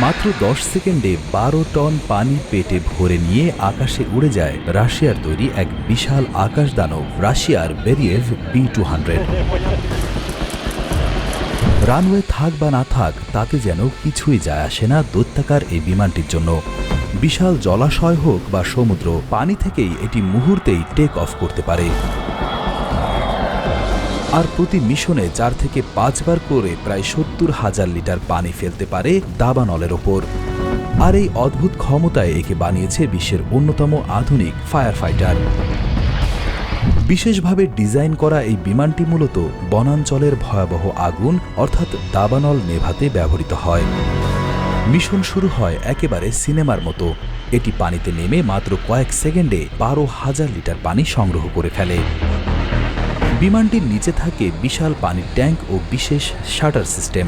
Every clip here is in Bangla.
মাত্র দশ সেকেন্ডে বারো টন পানি পেটে ভরে নিয়ে আকাশে উড়ে যায় রাশিয়ার তৈরি এক বিশাল আকাশ দানব রাশিয়ার Beriev B two hundred. Runway থাক বা না থাক, তাতে যেন কিছুই যায় আসে না দৈত্যাকার এই বিমানটির জন্য। বিশাল জলাশয় হোক বা সমুদ্র, পানি থেকেই এটি মুহূর্তেই টেক অফ করতে পারে। আর প্রতি মিশনে চার থেকে পাঁচবার করে প্রায় সত্তর হাজার লিটার পানি ফেলতে পারে দাবানলের ওপর। আর এই অদ্ভুত ক্ষমতায় একে বানিয়েছে বিশ্বের অন্যতম আধুনিক ফায়ার ফাইটার বিশেষভাবে ডিজাইন করা এই বিমানটি মূলত বনাঞ্চলের ভয়াবহ আগুন, অর্থাৎ দাবানল নেভাতে ব্যবহৃত হয়। মিশন শুরু হয় একেবারে সিনেমার মতো। এটি পানিতে নেমে মাত্র কয়েক সেকেন্ডে বারো হাজার লিটার পানি সংগ্রহ করে ফেলে। বিমানটির নিচে থাকে বিশাল পানির ট্যাঙ্ক ও বিশেষ শাটার সিস্টেম,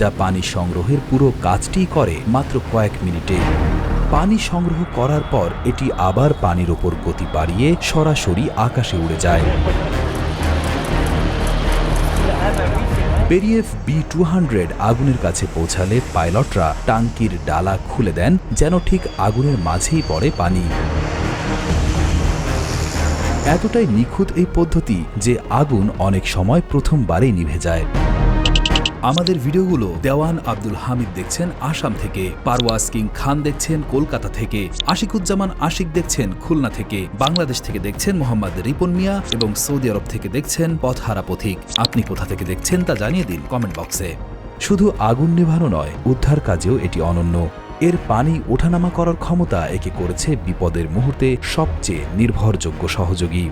যা পানি সংগ্রহের পুরো কাজটি করে মাত্র কয়েক মিনিটে। পানি সংগ্রহ করার পর এটি আবার পানির ওপর গতি বাড়িয়ে সরাসরি আকাশে উড়ে যায়। বেরিয়েফ বি টু হান্ড্রেড আগুনের কাছে পৌঁছালে পাইলটরা টাঙ্কির ডালা খুলে দেন, যেন ঠিক আগুনের মাঝেই পড়ে পানি। এতটাই নিখুঁত এই পদ্ধতি যে আগুন অনেক সময় প্রথমবারেই নিভে যায়। আমাদের ভিডিওগুলো দেওয়ান আব্দুল হামিদ দেখছেন আসাম থেকে, পারওয়াজ কিং খান দেখছেন কলকাতা থেকে, আশিকুজ্জামান আশিক দেখছেন খুলনা থেকে, বাংলাদেশ থেকে দেখছেন মোহাম্মদ রিপন মিয়া এবং সৌদি আরব থেকে দেখছেন পথহারা পথিক। আপনি কোথা থেকে দেখছেন তা জানিয়ে দিন কমেন্ট বক্সে। শুধু আগুন নেভানো নয়, উদ্ধার কাজেও এটি অনন্য। এর পানি ওঠানামা করার ক্ষমতা একে করেছে বিপদের মুহূর্তে সবচেয়ে নির্ভরযোগ্য সহযোগী।